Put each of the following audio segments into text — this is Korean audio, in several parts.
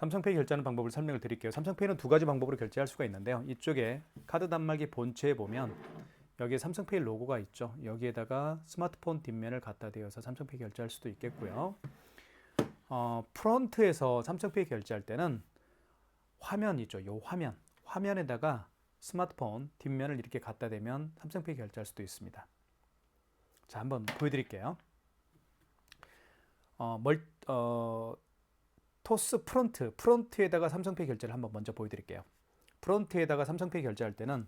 삼성페이 결제하는 방법을 설명을 드릴게요. 삼성페이는 두 가지 방법으로 결제할 수가 있는데요. 이쪽에 카드 단말기 본체에 보면 여기에 삼성페이 로고가 있죠. 여기에다가 스마트폰 뒷면을 갖다 대어서 삼성페이 결제할 수도 있겠고요. 어, 프론트에서 삼성페이 결제할 때는 화면 있죠. 요 화면. 화면에다가 스마트폰 뒷면을 이렇게 갖다 대면 삼성페이 결제할 수도 있습니다. 자, 한번 보여드릴게요. 어, 멀, 어, 토스 프론트, 프론트에다가 삼성페이 결제를 한번 먼저 보여드릴게요. 프론트에다가 삼성페이 결제할 때는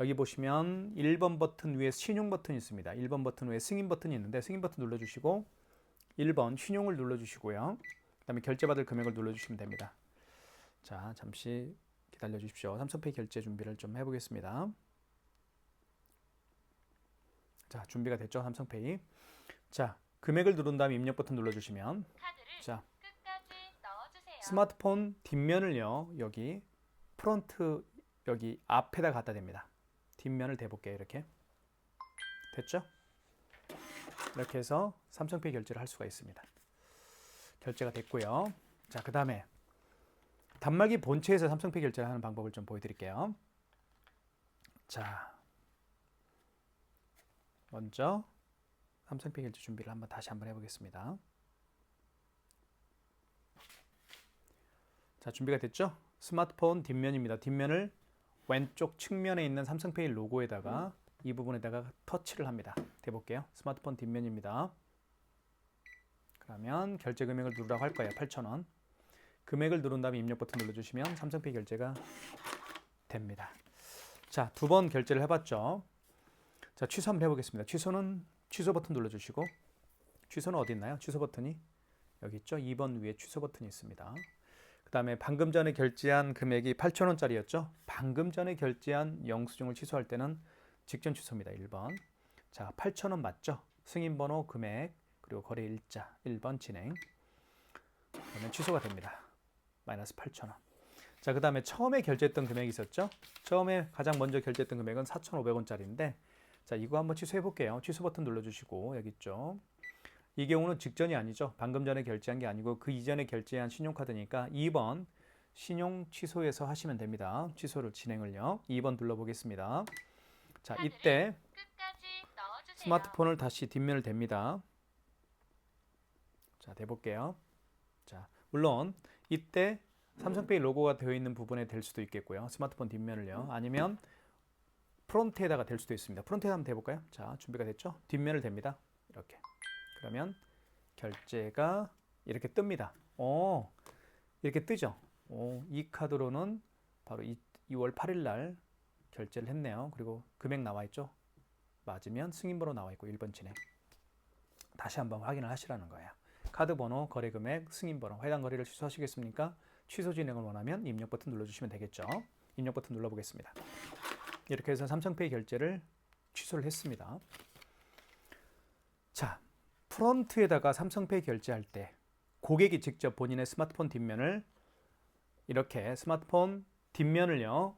여기 보시면 1번 버튼 위에 신용 버튼이 있습니다. 1번 버튼 위에 승인 버튼이 있는데 승인 버튼 눌러주시고 1번 신용을 눌러주시고요. 그 다음에 결제받을 금액을 눌러주시면 됩니다. 자, 잠시 기다려 주십시오. 삼성페이 결제 준비를 좀 해보겠습니다. 자, 준비가 됐죠? 삼성페이. 자, 금액을 누른 다음에 입력 버튼 눌러주시면 자. 스마트폰 뒷면을요 여기 프론트 여기 앞에다 갖다 댑니다. 뒷면을 대볼게요 이렇게. 됐죠? 이렇게 해서 삼성페이 결제를 할 수가 있습니다. 결제가 됐고요. 자그 다음에 단말기 본체에서 삼성페이 결제를 하는 방법을 좀 보여드릴게요. 자 먼저 삼성페이 결제 준비를 한번 다시 한번 해보겠습니다 자, 준비가 됐죠? 스마트폰 뒷면입니다. 뒷면을 왼쪽 측면에 있는 삼성페이 로고에다가 이 부분에다가 터치를 합니다. 대볼게요. 스마트폰 뒷면입니다. 그러면 결제 금액을 누르라고 할 거예요. 8,000원. 금액을 누른 다음에 입력 버튼 눌러주시면 삼성페이 결제가 됩니다. 자, 두 번 결제를 해봤죠. 자, 취소 한번 해보겠습니다. 취소는 취소 버튼 눌러주시고 취소는 어디 있나요? 취소 버튼이 여기 있죠. 2번 위에 취소 버튼이 있습니다. 그 다음에 방금 전에 결제한 금액이 8,000원짜리였죠. 방금 전에 결제한 영수증을 취소할 때는 직전 취소입니다. 1번. 자, 8,000원 맞죠? 승인 번호, 금액, 그리고 거래 일자 1번 진행. 그러면 취소가 됩니다. 마이너스 8,000원. 자, 그 다음에 처음에 결제했던 금액이 있었죠? 처음에 가장 먼저 결제했던 금액은 4,500원짜리인데 자, 이거 한번 취소해 볼게요. 취소 버튼 눌러 주시고 여기 있죠. 이 경우는 직전이 아니죠. 방금 전에 결제한 게 아니고 그 이전에 결제한 신용카드니까 2번 신용 취소해서 하시면 됩니다. 취소를 진행을요. 2번 눌러보겠습니다. 자, 이때. 스마트폰을 다시 뒷면을 댑니다. 자, 대볼게요. 자, 물론 이때 삼성페이 로고가 되어 있는 부분에 될 수도 있겠고요. 스마트폰 뒷면을요. 아니면 프론트에다가 될 수도 있습니다. 프론트에 한번 대볼까요? 자, 준비가 됐죠? 뒷면을 댑니다. 이렇게. 그러면 결제가 이렇게 뜹니다. 오, 이렇게 뜨죠? 오, 이 카드로는 바로 이, 2월 8일 날 결제를 했네요. 그리고 금액 나와 있죠? 맞으면 승인번호 나와 있고 1번 진행. 다시 한번 확인을 하시라는 거예요. 카드 번호, 거래 금액, 승인 번호, 해당 거래를 취소하시겠습니까? 취소 진행을 원하면 입력 버튼 눌러주시면 되겠죠. 입력 버튼 눌러보겠습니다. 이렇게 해서 삼성페이 결제를 취소를 했습니다. 자, 프론트에다가 삼성페이 결제할 때 고객이 직접 본인의 스마트폰 뒷면을 이렇게 스마트폰 뒷면을요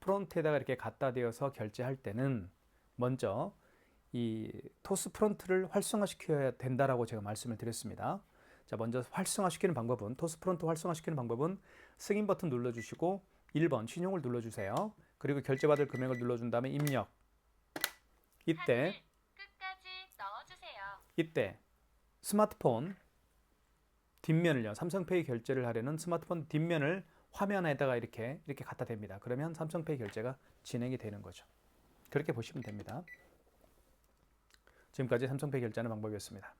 프론트에다가 이렇게 갖다 대어서 결제할 때는 먼저 이 토스 프론트를 활성화시켜야 된다라고 제가 말씀을 드렸습니다. 자, 먼저 활성화시키는 방법은 토스 프론트 활성화시키는 방법은 승인 버튼 눌러주시고 1번 신용을 눌러주세요. 그리고 결제받을 금액을 눌러준 다음에 입력. 이때 이때 스마트폰 뒷면을요. 삼성페이 결제를 하려는 스마트폰 뒷면을 화면에다가 이렇게 이렇게 갖다 댑니다. 그러면 삼성페이 결제가 진행이 되는 거죠. 그렇게 보시면 됩니다. 지금까지 삼성페이 결제하는 방법이었습니다.